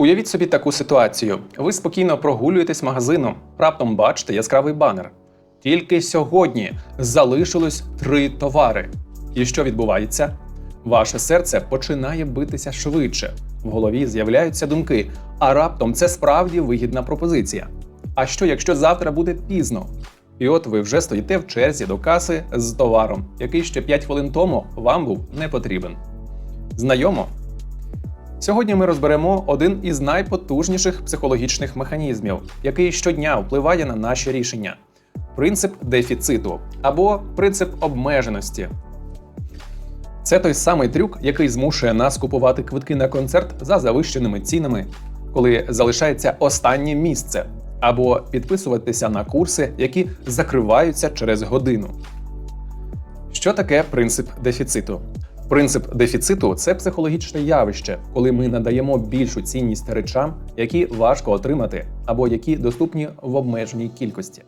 Уявіть собі таку ситуацію. Ви спокійно прогулюєтесь магазином, раптом бачите яскравий банер. Тільки сьогодні залишилось три товари. І що відбувається? Ваше серце починає битися швидше. В голові з'являються думки, а раптом це справді вигідна пропозиція. А що, якщо завтра буде пізно? І от ви вже стоїте в черзі до каси з товаром, який ще 5 хвилин тому вам був не потрібен. Знайомо? Сьогодні ми розберемо один із найпотужніших психологічних механізмів, який щодня впливає на наші рішення принцип дефіциту або принцип обмеженості. Це той самий трюк, який змушує нас купувати квитки на концерт за завищеними цінами, коли залишається останнє місце, або підписуватися на курси, які закриваються через годину. Що таке принцип дефіциту? Принцип дефіциту це психологічне явище, коли ми надаємо більшу цінність речам, які важко отримати, або які доступні в обмеженій кількості.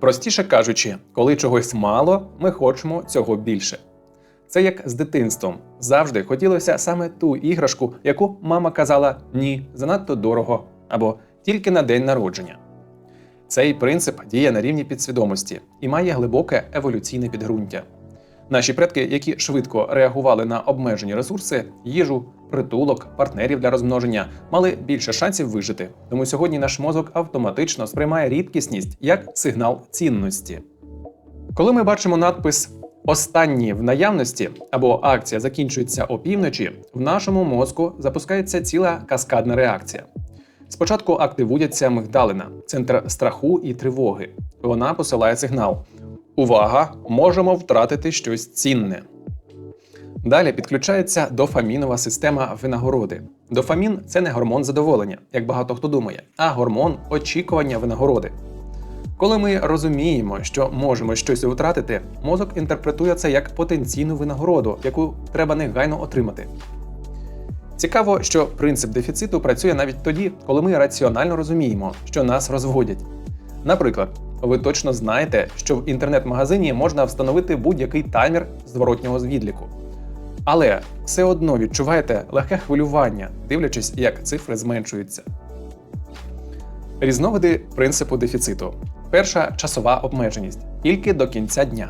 Простіше кажучи, коли чогось мало, ми хочемо цього більше. Це як з дитинством. Завжди хотілося саме ту іграшку, яку мама казала ні, занадто дорого або тільки на день народження. Цей принцип діє на рівні підсвідомості і має глибоке еволюційне підґрунтя. Наші предки, які швидко реагували на обмежені ресурси, їжу, притулок, партнерів для розмноження, мали більше шансів вижити. Тому сьогодні наш мозок автоматично сприймає рідкісність як сигнал цінності. Коли ми бачимо надпис Останні в наявності або акція закінчується опівночі, в нашому мозку запускається ціла каскадна реакція. Спочатку активується мигдалина, центр страху і тривоги. Вона посилає сигнал: Увага! Можемо втратити щось цінне. Далі підключається дофамінова система винагороди. Дофамін це не гормон задоволення, як багато хто думає, а гормон очікування винагороди. Коли ми розуміємо, що можемо щось втратити, мозок інтерпретує це як потенційну винагороду, яку треба негайно отримати. Цікаво, що принцип дефіциту працює навіть тоді, коли ми раціонально розуміємо, що нас розводять. Наприклад, ви точно знаєте, що в інтернет-магазині можна встановити будь-який таймер зворотнього звідліку. Але все одно відчуваєте легке хвилювання, дивлячись, як цифри зменшуються. Різновиди принципу дефіциту. Перша часова обмеженість тільки до кінця дня.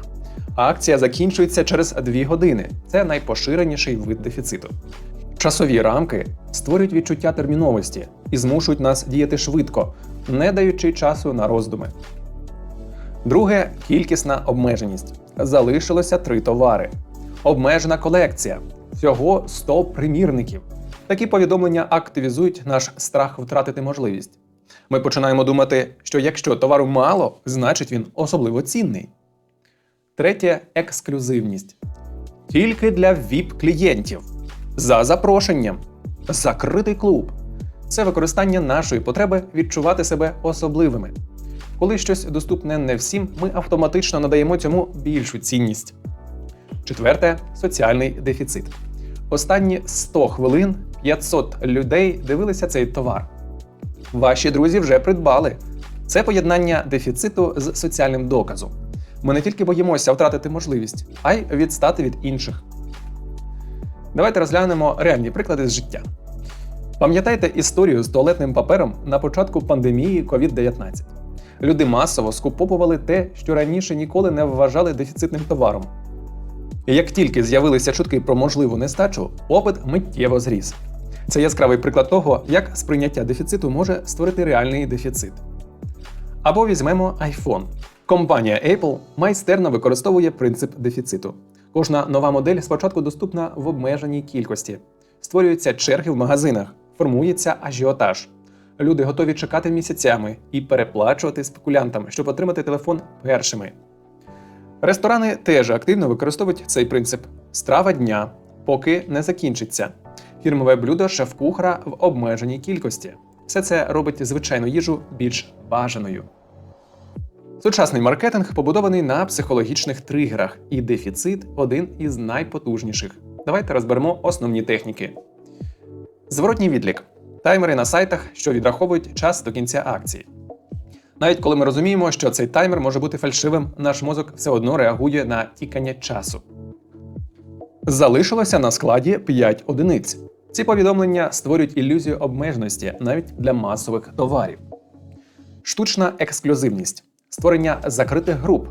А акція закінчується через 2 години. Це найпоширеніший вид дефіциту. Часові рамки створюють відчуття терміновості і змушують нас діяти швидко, не даючи часу на роздуми. Друге кількісна обмеженість. Залишилося три товари. Обмежена колекція. Всього 100 примірників. Такі повідомлення активізують наш страх втратити можливість. Ми починаємо думати, що якщо товару мало, значить він особливо цінний. Третє ексклюзивність. Тільки для VIP-клієнтів. За запрошенням. Закритий клуб. Це використання нашої потреби відчувати себе особливими. Коли щось доступне не всім, ми автоматично надаємо цьому більшу цінність. Четверте соціальний дефіцит. Останні 100 хвилин 500 людей дивилися цей товар. Ваші друзі вже придбали. Це поєднання дефіциту з соціальним доказом. Ми не тільки боїмося втратити можливість, а й відстати від інших. Давайте розглянемо реальні приклади з життя. Пам'ятаєте історію з туалетним папером на початку пандемії COVID-19? Люди масово скуповували те, що раніше ніколи не вважали дефіцитним товаром. І як тільки з'явилися чутки про можливу нестачу, попит миттєво зріс. Це яскравий приклад того, як сприйняття дефіциту може створити реальний дефіцит. Або візьмемо iPhone. Компанія Apple майстерно використовує принцип дефіциту. Кожна нова модель спочатку доступна в обмеженій кількості. Створюються черги в магазинах, формується ажіотаж. Люди готові чекати місяцями і переплачувати спекулянтам, щоб отримати телефон першими. Ресторани теж активно використовують цей принцип страва дня, поки не закінчиться. Фірмове блюдо шеф-кухара в обмеженій кількості. Все це робить звичайну їжу більш бажаною. Сучасний маркетинг побудований на психологічних тригерах, і дефіцит один із найпотужніших. Давайте розберемо основні техніки. Зворотній відлік таймери на сайтах, що відраховують час до кінця акції. Навіть коли ми розуміємо, що цей таймер може бути фальшивим, наш мозок все одно реагує на тікання часу. Залишилося на складі 5 одиниць. Ці повідомлення створюють ілюзію обмеженості навіть для масових товарів. Штучна ексклюзивність, створення закритих груп,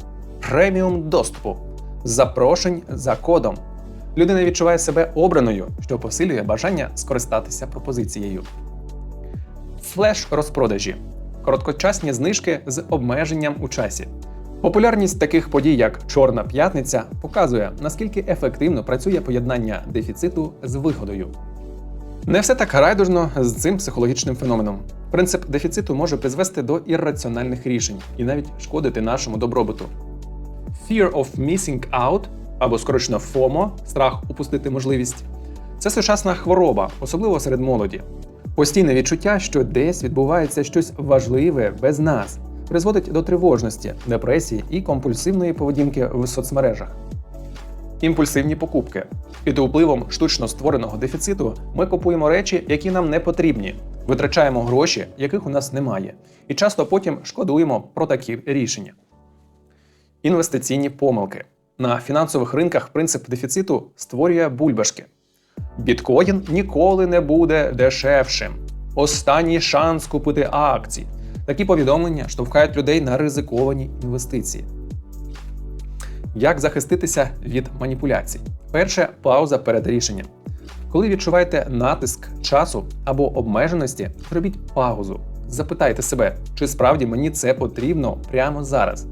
преміум доступу, запрошень за кодом. Людина відчуває себе обраною, що посилює бажання скористатися пропозицією. Флеш розпродажі короткочасні знижки з обмеженням у часі. Популярність таких подій, як Чорна п'ятниця, показує, наскільки ефективно працює поєднання дефіциту з виходою. Не все так райдужно з цим психологічним феноменом. Принцип дефіциту може призвести до ірраціональних рішень і навіть шкодити нашому добробуту. Fear of missing out або скорочено FOMO – страх упустити можливість. Це сучасна хвороба, особливо серед молоді. Постійне відчуття, що десь відбувається щось важливе без нас, призводить до тривожності, депресії і компульсивної поведінки в соцмережах. Імпульсивні покупки. Під впливом штучно створеного дефіциту ми купуємо речі, які нам не потрібні, витрачаємо гроші, яких у нас немає, і часто потім шкодуємо про такі рішення. Інвестиційні помилки. На фінансових ринках принцип дефіциту створює бульбашки. Біткоін ніколи не буде дешевшим. Останній шанс купити акції. Такі повідомлення штовхають людей на ризиковані інвестиції. Як захиститися від маніпуляцій? Перше пауза перед рішенням. Коли відчуваєте натиск часу або обмеженості, зробіть паузу. Запитайте себе, чи справді мені це потрібно прямо зараз.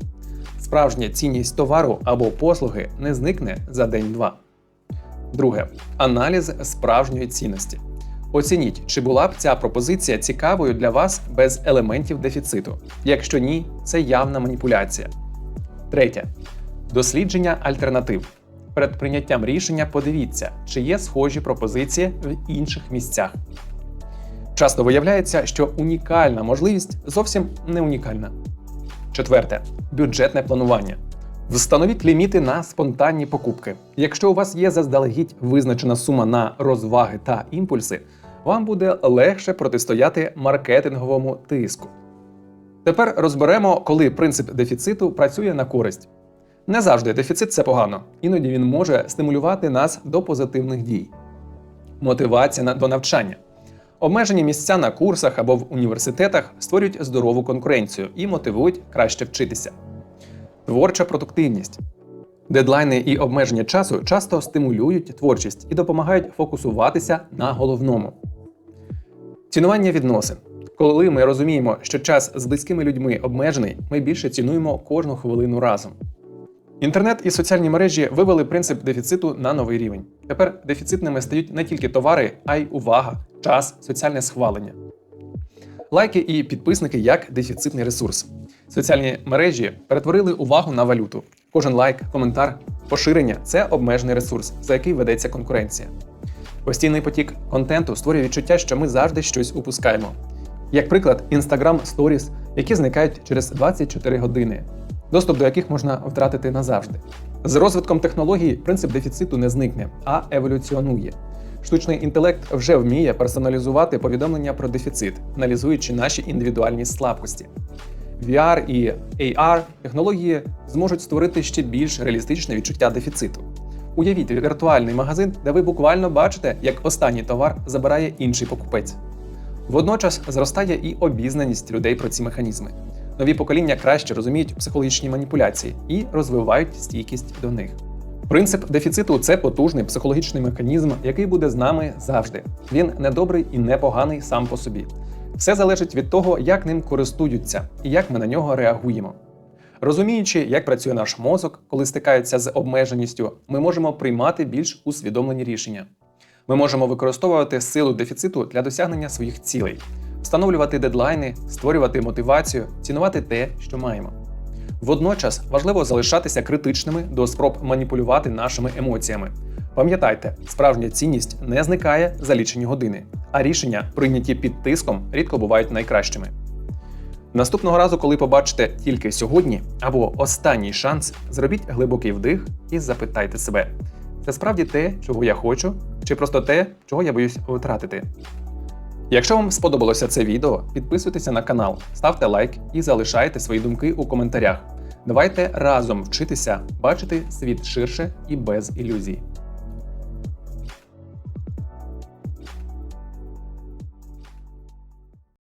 Справжня цінність товару або послуги не зникне за день-два. Друге аналіз справжньої цінності. Оцініть, чи була б ця пропозиція цікавою для вас без елементів дефіциту. Якщо ні, це явна маніпуляція. Третє дослідження альтернатив. Перед прийняттям рішення подивіться, чи є схожі пропозиції в інших місцях. Часто виявляється, що унікальна можливість зовсім не унікальна. Четверте бюджетне планування. Встановіть ліміти на спонтанні покупки. Якщо у вас є заздалегідь визначена сума на розваги та імпульси, вам буде легше протистояти маркетинговому тиску. Тепер розберемо, коли принцип дефіциту працює на користь. Не завжди дефіцит це погано, іноді він може стимулювати нас до позитивних дій. Мотивація до навчання. Обмежені місця на курсах або в університетах створюють здорову конкуренцію і мотивують краще вчитися. Творча продуктивність. Дедлайни і обмеження часу часто стимулюють творчість і допомагають фокусуватися на головному. Цінування відносин. Коли ми розуміємо, що час з близькими людьми обмежений, ми більше цінуємо кожну хвилину разом. Інтернет і соціальні мережі вивели принцип дефіциту на новий рівень. Тепер дефіцитними стають не тільки товари, а й увага, час, соціальне схвалення. Лайки і підписники як дефіцитний ресурс. Соціальні мережі перетворили увагу на валюту. Кожен лайк, коментар, поширення це обмежений ресурс, за який ведеться конкуренція. Постійний потік контенту створює відчуття, що ми завжди щось упускаємо. Як приклад, Instagram Stories, які зникають через 24 години, доступ до яких можна втратити назавжди. З розвитком технологій принцип дефіциту не зникне, а еволюціонує. Штучний інтелект вже вміє персоналізувати повідомлення про дефіцит, аналізуючи наші індивідуальні слабкості. VR і AR технології зможуть створити ще більш реалістичне відчуття дефіциту. Уявіть віртуальний магазин, де ви буквально бачите, як останній товар забирає інший покупець. Водночас зростає і обізнаність людей про ці механізми. Нові покоління краще розуміють психологічні маніпуляції і розвивають стійкість до них. Принцип дефіциту це потужний психологічний механізм, який буде з нами завжди. Він не добрий і не поганий сам по собі. Все залежить від того, як ним користуються і як ми на нього реагуємо. Розуміючи, як працює наш мозок, коли стикається з обмеженістю, ми можемо приймати більш усвідомлені рішення. Ми можемо використовувати силу дефіциту для досягнення своїх цілей, встановлювати дедлайни, створювати мотивацію, цінувати те, що маємо. Водночас важливо залишатися критичними до спроб маніпулювати нашими емоціями. Пам'ятайте, справжня цінність не зникає за лічені години, а рішення, прийняті під тиском, рідко бувають найкращими. Наступного разу, коли побачите тільки сьогодні або останній шанс, зробіть глибокий вдих і запитайте себе: це справді те, чого я хочу, чи просто те, чого я боюсь втратити. Якщо вам сподобалося це відео, підписуйтеся на канал, ставте лайк і залишайте свої думки у коментарях. Давайте разом вчитися бачити світ ширше і без ілюзій.